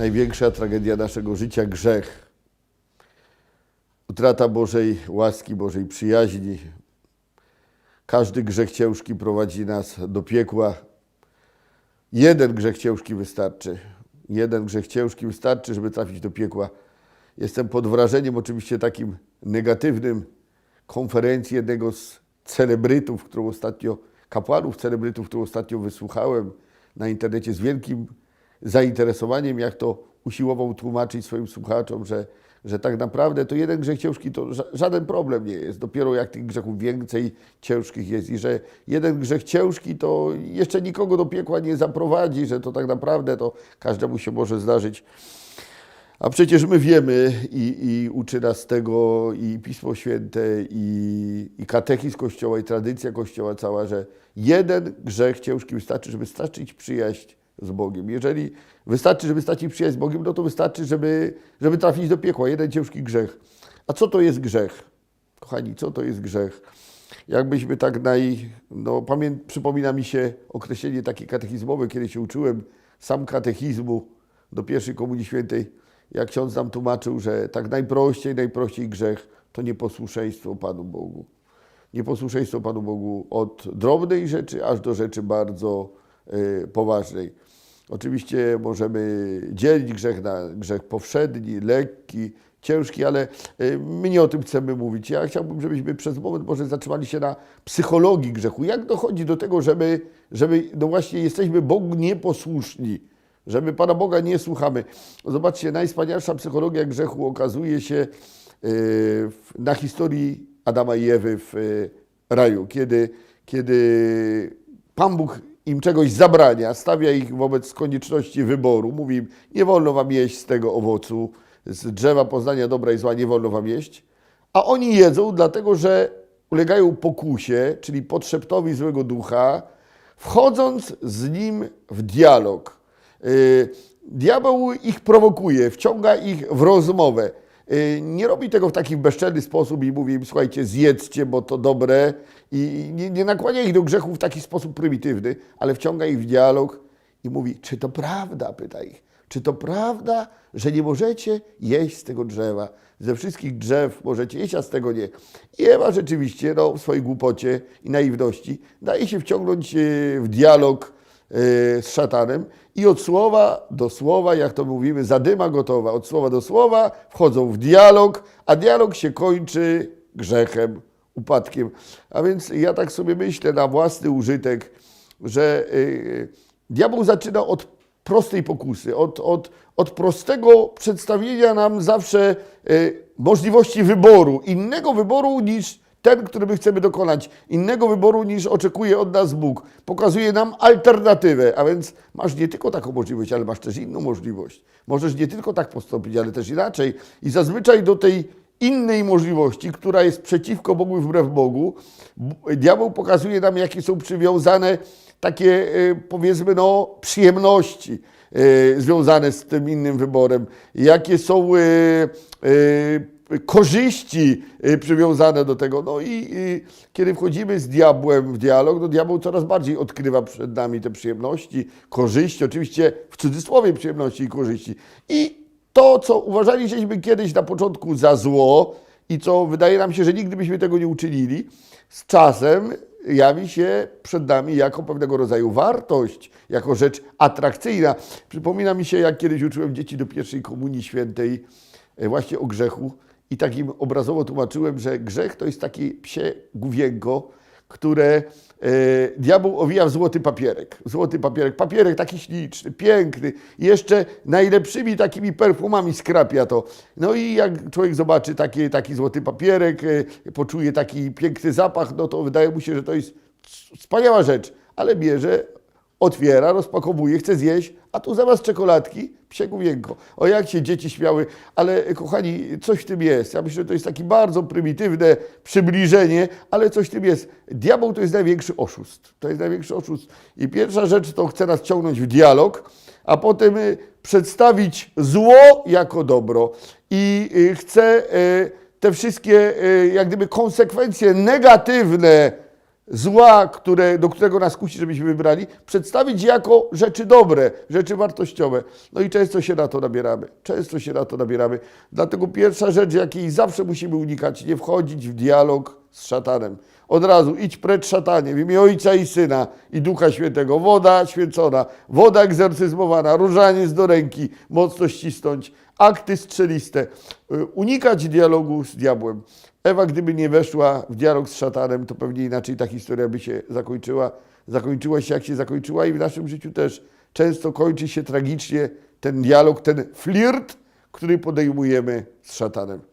największa tragedia naszego życia grzech. Utrata Bożej łaski, Bożej przyjaźni. Każdy grzech ciężki prowadzi nas do piekła. Jeden grzech ciężki wystarczy. Jeden grzech ciężki wystarczy, żeby trafić do piekła. Jestem pod wrażeniem oczywiście takim negatywnym konferencji jednego z celebrytów, którą ostatnio, kapłanów celebrytów, którą ostatnio wysłuchałem na internecie z wielkim zainteresowaniem, jak to usiłował tłumaczyć swoim słuchaczom, że, że tak naprawdę to jeden grzech ciężki to ża- żaden problem nie jest. Dopiero jak tych grzechów więcej ciężkich jest i że jeden grzech ciężki to jeszcze nikogo do piekła nie zaprowadzi, że to tak naprawdę to każdemu się może zdarzyć. A przecież my wiemy i, i uczy nas tego i Pismo Święte, i, i katechizm Kościoła, i tradycja Kościoła cała, że jeden grzech ciężki wystarczy, żeby stracić przyjaźń z Bogiem. Jeżeli wystarczy, żeby stracić przyjaźń z Bogiem, no to wystarczy, żeby, żeby trafić do piekła. Jeden ciężki grzech. A co to jest grzech? Kochani, co to jest grzech? Jakbyśmy tak naj... No, pamię... Przypomina mi się określenie takie katechizmowe, kiedy się uczyłem sam katechizmu do pierwszej Komunii Świętej, jak ksiądz nam tłumaczył, że tak najprościej, najprościej grzech to nieposłuszeństwo Panu Bogu. Nieposłuszeństwo Panu Bogu od drobnej rzeczy aż do rzeczy bardzo poważnej. Oczywiście możemy dzielić grzech na grzech powszedni, lekki, ciężki, ale y, my nie o tym chcemy mówić. Ja chciałbym, żebyśmy przez moment może zatrzymali się na psychologii grzechu. Jak dochodzi do tego, że my, że my no właśnie jesteśmy Bogu nieposłuszni, że my Pana Boga nie słuchamy. Zobaczcie, najwspanialsza psychologia grzechu okazuje się y, na historii Adama i Ewy w y, raju, kiedy, kiedy Pan Bóg im czegoś zabrania, stawia ich wobec konieczności wyboru, mówi im, nie wolno wam jeść z tego owocu, z drzewa poznania dobra i zła nie wolno wam jeść, a oni jedzą dlatego, że ulegają pokusie, czyli podszeptowi złego ducha, wchodząc z nim w dialog. Yy, Diabeł ich prowokuje, wciąga ich w rozmowę. Yy, Nie robi tego w taki bezczelny sposób i mówi im, słuchajcie, zjedzcie, bo to dobre. I nie, nie nakłania ich do grzechu w taki sposób prymitywny, ale wciąga ich w dialog i mówi, czy to prawda, pyta ich. Czy to prawda, że nie możecie jeść z tego drzewa? Ze wszystkich drzew możecie jeść, a z tego nie. I Ewa rzeczywiście, no, w swojej głupocie i naiwności, daje się wciągnąć yy, w dialog z szatanem i od słowa do słowa, jak to mówimy, zadyma gotowa, od słowa do słowa wchodzą w dialog, a dialog się kończy grzechem, upadkiem. A więc ja tak sobie myślę na własny użytek, że yy, diabeł zaczyna od prostej pokusy, od, od, od prostego przedstawienia nam zawsze możliwości wyboru, innego wyboru niż ten, który my chcemy dokonać, innego wyboru niż oczekuje od nas Bóg. Pokazuje nam alternatywę, a więc masz nie tylko taką możliwość, ale masz też inną możliwość. Możesz nie tylko tak postąpić, ale też inaczej. I zazwyczaj do tej innej możliwości, która jest przeciwko Bogu i wbrew Bogu, diabeł pokazuje nam, jakie są przywiązane takie, e, powiedzmy, no, przyjemności e, związane z tym innym wyborem, jakie są e, korzyści y, przywiązane do tego. No i, i kiedy wchodzimy z diabłem w dialog, no diabeł coraz bardziej odkrywa przed nami te przyjemności, korzyści, oczywiście w cudzysłowie przyjemności i korzyści. I to, co uważaliśmy kiedyś na początku za zło i co wydaje nam się, że nigdy byśmy tego nie uczynili, z czasem jawi się przed nami jako pewnego rodzaju wartość, jako rzecz atrakcyjna. Przypomina mi się, jak kiedyś uczyłem dzieci do pierwszej komunii świętej, e, właśnie o grzechu i takim obrazowo tłumaczyłem, że grzech to jest takie psie główienko, które e, diabeł owija w złoty papierek. Złoty papierek, papierek taki śliczny, piękny jeszcze najlepszymi takimi perfumami skrapia to. No i jak człowiek zobaczy taki, taki złoty papierek, e, poczuje taki piękny zapach, no to wydaje mu się, że to jest wspaniała rzecz, ale bierze, otwiera, rozpakowuje, chce zjeść, a tu zamiast czekoladki psie główienko. O jak się dzieci śmiały, ale e, kochani, coś w tym jest. Ja myślę, że to jest takie bardzo prymitywne przybliżenie, ale coś w tym jest. Diabeł to jest największy oszust. To jest największy oszust. I pierwsza rzecz to chce nas ciągnąć w dialog, a potem y, przedstawić zło jako dobro. I y, chce te wszystkie jak gdyby konsekwencje negatywne zła, które, do którego nas kusi, żebyśmy wybrali, przedstawić jako rzeczy dobre, rzeczy wartościowe. No i często się na to nabieramy. Często się na to nabieramy. Dlatego pierwsza rzecz, jakiej zawsze musimy unikać, nie wchodzić w dialog z szatanem. Od razu idź precz szatanie w imię Ojca i Syna i Ducha Świętego. Woda święcona, woda egzorcyzmowana, różaniec do ręki, mocno ścisnąć, akty strzeliste. Y, Unikać dialogu z diabłem. Ewa, gdyby nie weszła w dialog z szatanem, to pewnie inaczej ta historia by się zakończyła. Zakończyła się jak się zakończyła i w naszym życiu też często kończy się tragicznie ten dialog, ten flirt, który podejmujemy z szatanem.